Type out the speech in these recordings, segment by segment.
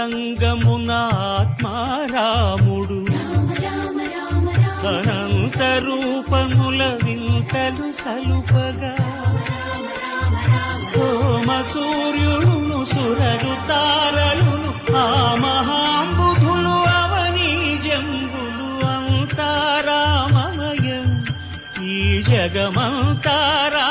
అంతరంగమున ఆత్మారాముడు అనంత రూపముల వింతలు సలుపగా. సోమ సూర్యుడును సురరు తారలును ఆ మహాంబుధులు అవని జంబులు అంతారామయం ఈ జగమంతారా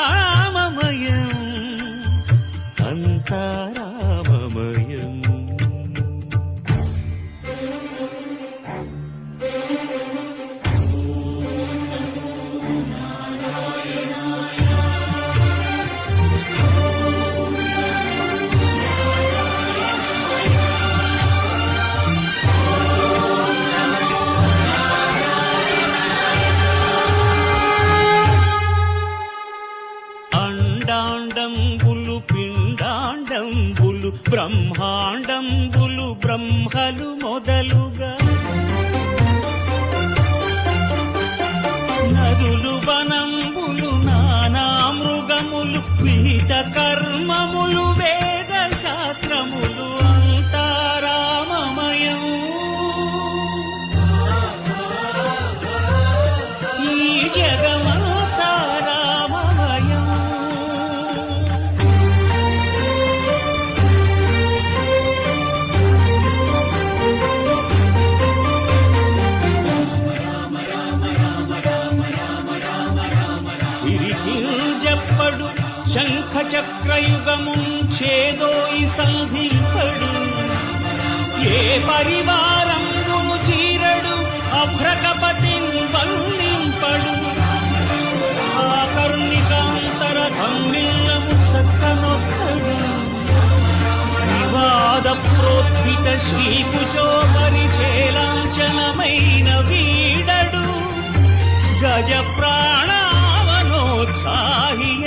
అండాండంబులు పిండాండంబులు బ్రహ్మాండంబులు బ్రహ్మలు మొదలు మృగములు విహిత కర్మములు వేద శాస్త్రములు అంతారామమయం. ఈ జగమంతారామమయం సిరికింజప్పడు శంఖ చక్రయుగము చేదోయి సంధింపడు. ఏ పరివారంబును చీరడు అభ్రకపతిన్ వందింపడు ఆ కర్ణికాంతర ధమ్మిల్లము చక్కనొక్కడు. వివాద ప్రోత్థిత శ్రీకుచో పరిచేలాంచనమైన వీడడు. గజ ప్రాణావనోత్సాహియ